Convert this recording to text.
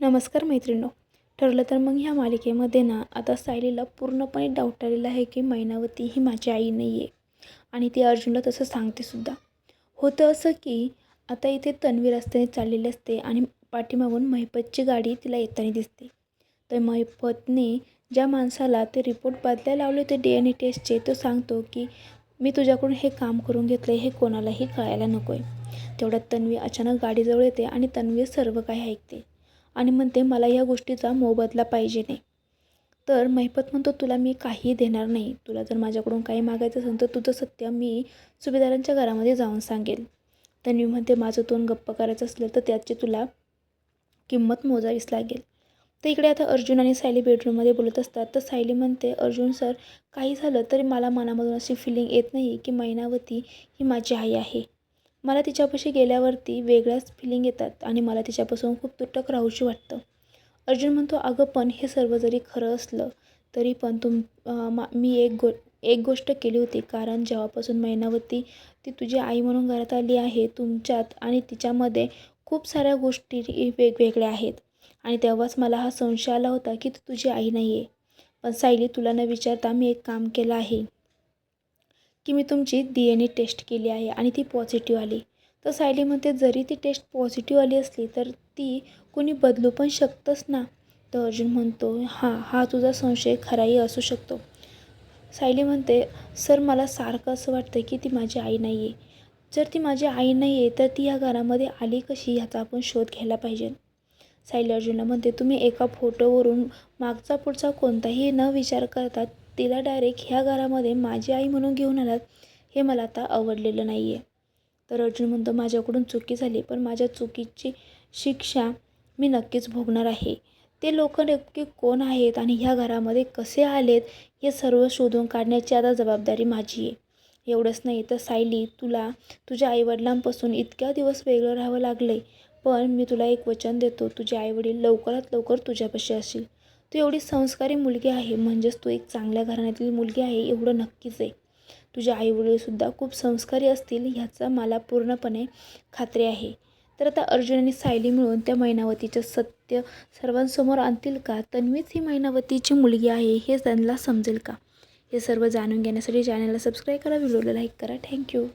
नमस्कार मैत्रिणो ठरलं तर मग ह्या मालिकेमध्ये ना आता सायलीला पूर्णपणे डाऊट आलेला आहे की मैनावती ही माझी आई नाही आहे आणि ती अर्जुनला तसं सांगते सुद्धा. होतं असं की आता इथे तन्वी रस्त्याने चाललेली असते आणि पाठीमागून महिपतची गाडी तिला येताना दिसते. तर महिपतने ज्या माणसाला ते रिपोर्ट बदलायला लावले होते डी एन ए टेस्टचे तो सांगतो की मी तुझ्याकडून हे काम करून घेतलं आहे हे कोणालाही कळायला नको आहे तेवढ्यात तन्वी अचानक गाडीजवळ येते आणि तन्वी सर्व काही ऐकते. आणि म्हणते मला या गोष्टीचा मोबदला पाहिजे नाही. तर महिपत म्हणतो तुला मी काही देणार नाही. तुला जर माझ्याकडून काही मागायचं असेल तर तुझं सत्य मी सुभेदारांच्या घरामध्ये जाऊन सांगेल. तन्वी म्हणते माझं तोंड गप्प करायचं असलं तर त्याची तुला किंमत मोजावीच लागेल. तर इकडे आता अर्जुन आणि सायली बेडरूममध्ये बोलत असतात. तर सायली म्हणते अर्जुन सर काही झालं तरी मला मनामधून अशी फिलिंग येत नाही की मैनावती ही माझी आई आहे. मला तिच्यापाशी गेल्यावरती वेगळ्याच फिलिंग येतात आणि मला तिच्यापासून खूप तुटक राहूशी वाटतं. अर्जुन म्हणतो अगं पण हे सर्व जरी खरं असलं तरी पण तुम मा मी एक गो एक गोष्ट केली होती. कारण जेव्हापासून मैनावती ती तुझी आई म्हणून घरात आली आहे तुमच्यात आणि तिच्यामध्ये खूप साऱ्या गोष्टी वेगवेगळ्या आहेत. आणि तेव्हाच मला हा संशय आला होता की तू तुझी आई नाही आहे पण सायली तुला न विचारता मी एक काम केलं आहे. की मी तुमची डी एन ए टेस्ट केली आहे आणि ती पॉझिटिव्ह आली. तर सायलीमध्ये जरी ती टेस्ट पॉझिटिव्ह आली असली तर ती कोणी बदलू पण शकतंच ना. तर अर्जुन म्हणतो हां हा तुझा संशय खराही असू शकतो. सायली म्हणते सर मला सारखं असं वाटतं की ती माझी आई नाही आहे जर ती माझी आई नाही आहे तर ती या घरामध्ये आली कशी? ह्याचा आपण शोध घ्यायला पाहिजे. सायली अर्जुनला म्हणते तुम्ही एका फोटोवरून मागचा पुढचा कोणताही न विचार करता तिला डायरेक्ट ह्या घरामध्ये माझी आई म्हणून घेऊन आलात हे मला आता आवडलेलं नाही आहे तर अर्जुन म्हणतो माझ्याकडून चुकी झाली पण माझ्या चुकीची शिक्षा मी नक्कीच भोगणार आहे. ते लोक नक्की कोण आहेत आणि ह्या घरामध्ये कसे आलेत हे सर्व शोधून काढण्याची आता जबाबदारी माझी आहे. एवढंच नाही तर सायली तुला तुझ्या आईवडिलांपासून इतक्या दिवस वेगळं राहावं लागलं आहे पण मी तुला एक वचन देतो तुझे आईवडील लवकरात लवकर तुझ्यापाशी असतील. तू एवढी संस्कारी मुलगी आहे म्हणजेच तू एक चांगल्या घराण्यातील मुलगी आहे एवढं नक्कीच आहे. तुझे आईवडीलसुद्धा खूप संस्कारी असतील ह्याचा मला पूर्णपणे खात्री आहे. तर आता अर्जुन आणि सायली मिळून त्या मैनावतीचं सत्य सर्वांसमोर आणतील का? तन्वीच ही मैनावतीची मुलगी आहे हे त्यांना समजेल का? हे सर्व जाणून घेण्यासाठी चॅनलला सबस्क्राईब करा व्हिडिओला लाईक करा. थँक्यू